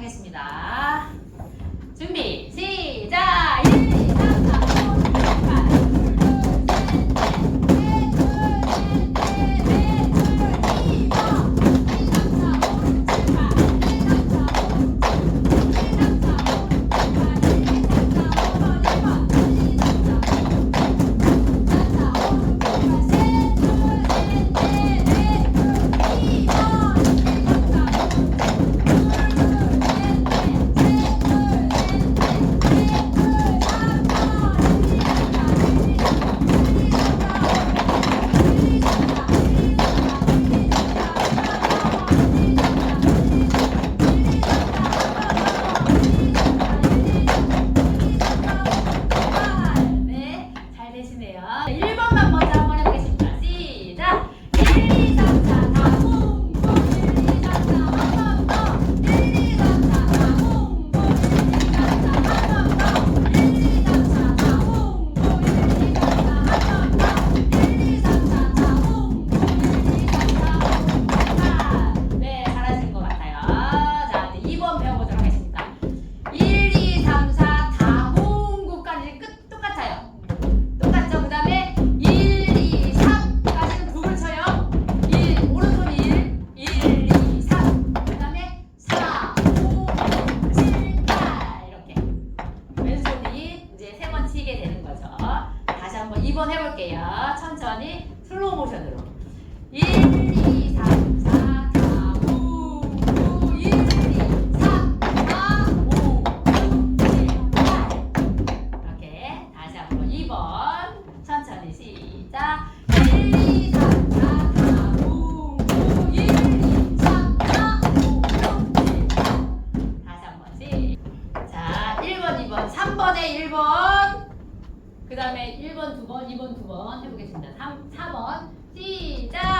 하겠습니다. 준비. 그 다음에 1번, 2번, 2번, 2번 해보겠습니다. 3, 4번 시작!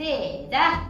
对走